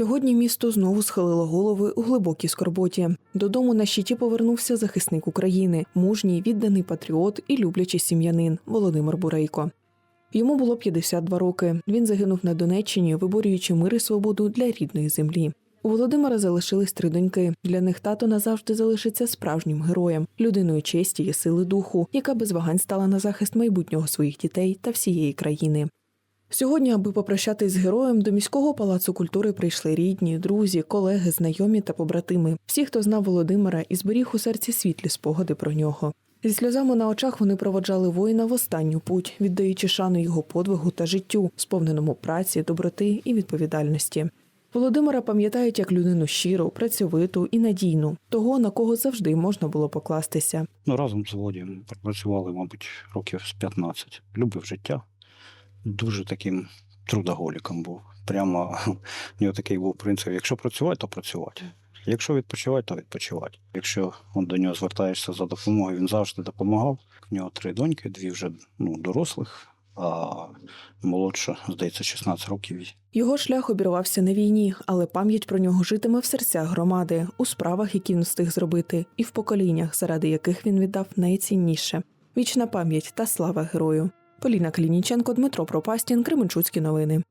Сьогодні місто знову схилило голови у глибокій скорботі. Додому на щиті повернувся захисник України, мужній, відданий патріот і люблячий сім'янин Володимир Бурейко. Йому було 52 роки. Він загинув на Донеччині, виборюючи мир і свободу для рідної землі. У Володимира залишились три доньки. Для них тато назавжди залишиться справжнім героєм, людиною честі і сили духу, яка без вагань стала на захист майбутнього своїх дітей та всієї країни. Сьогодні, аби попрощатись з героєм, до міського палацу культури прийшли рідні, друзі, колеги, знайомі та побратими. Всі, хто знав Володимира і зберіг у серці світлі спогади про нього. Зі сльозами на очах вони проводжали воїна в останню путь, віддаючи шану його подвигу та життю, сповненому праці, доброти і відповідальності. Володимира пам'ятають як людину щиру, працьовиту і надійну, того на кого завжди можна було покластися. Ну, разом з Володієм пропрацювали, мабуть, років з 15. Любив життя. Дуже таким трудоголіком був. Прямо в нього такий був принцип: якщо працювати, то працювати. Якщо відпочивати, то відпочивати. Якщо до нього звертаєшся за допомогою, він завжди допомагав. В нього три доньки, дві вже ну, дорослих, а молодша, здається, 16 років. Його шлях обірвався на війні, але пам'ять про нього житиме в серцях громади, у справах, які він встиг зробити, і в поколіннях, заради яких він віддав найцінніше. Вічна пам'ять та слава герою. Поліна Клініченко, Дмитро Пропастін, Кременчуцькі новини.